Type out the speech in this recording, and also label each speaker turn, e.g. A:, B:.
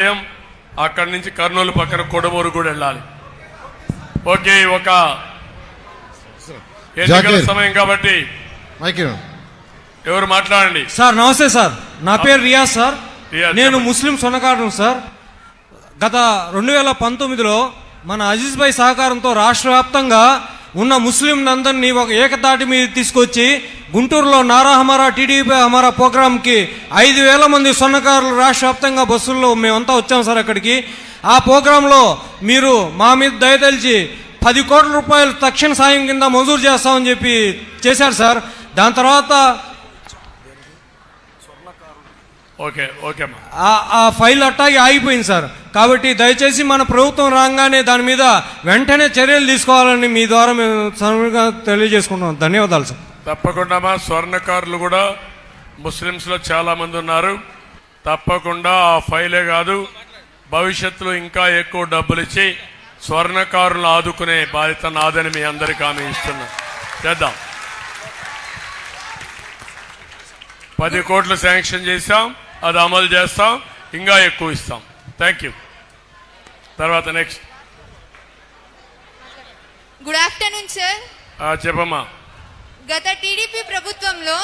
A: ఉదయం అక్కడి నుంచి కర్నూలు పక్కన కొడమూరు కూడా వెళ్ళాలి. ఓకే ఒక ఎన్నికల. సమయం కాబట్టి
B: మైక్
A: ఎవరు మాట్లాడండి?
C: సార్ నమస్తే సార్. నా పేరు రియాజ్ సార్. నేను. ముస్లిం సొన్నకారును సార్. గత రెండు వేల పంతొమ్మిదిలో మన అజీజ్ భాయ్ సహకారంతో రాష్ట్ర వ్యాప్తంగా ఉన్న ముస్లింలందరినీ ఒక ఏకతాటి మీద తీసుకొచ్చి గుంటూరులో నారా హమారా టీడీపీ హమారా ప్రోగ్రాంకి ఐదు వేల మంది సొన్నకారులు రాష్ట్ర వ్యాప్తంగా బస్సుల్లో మేమంతా వచ్చాం సార్ అక్కడికి. ఆ ప్రోగ్రాంలో మీరు మా మీద దయతలిచి పది కోట్ల రూపాయలు తక్షణ సాయం కింద మంజూరు చేస్తామని చెప్పి చేశారు సార్. దాని తర్వాత
A: ఓకే ఓకే
C: ఆ- ఫైల్ అట్టాగే ఆగిపోయింది సార్. కాబట్టి దయచేసి మన ప్రభుత్వం రాగానే దాని మీద వెంటనే చర్యలు తీసుకోవాలని మీ ద్వారా మేము తెలియజేసుకుంటున్నాం. ధన్యవాదాలు సార్.
A: తప్పకుండా మా స్వర్ణకారులు కూడా ముస్లిమ్స్లో చాలా మంది ఉన్నారు. తప్పకుండా ఆ ఫైలే కాదు భవిష్యత్తులో ఇంకా ఎక్కువ డబ్బులు ఇచ్చి స్వర్ణకారులను ఆదుకునే బాధ్యత నాదని మీ అందరికీ హామీ ఇస్తున్నా. చేద్దాం. పది కోట్లు శాంక్షన్ చేశాం అది అమలు చేస్తాం ఇంకా ఎక్కువ ఇస్తాం. థ్యాంక్ యూ తర్వాత నెక్స్ట్
D: గుడ్ ఆఫ్టర్నూన్ సార్
A: చెప్పమ్మా.
D: గత టీడీపీ ప్రభుత్వంలో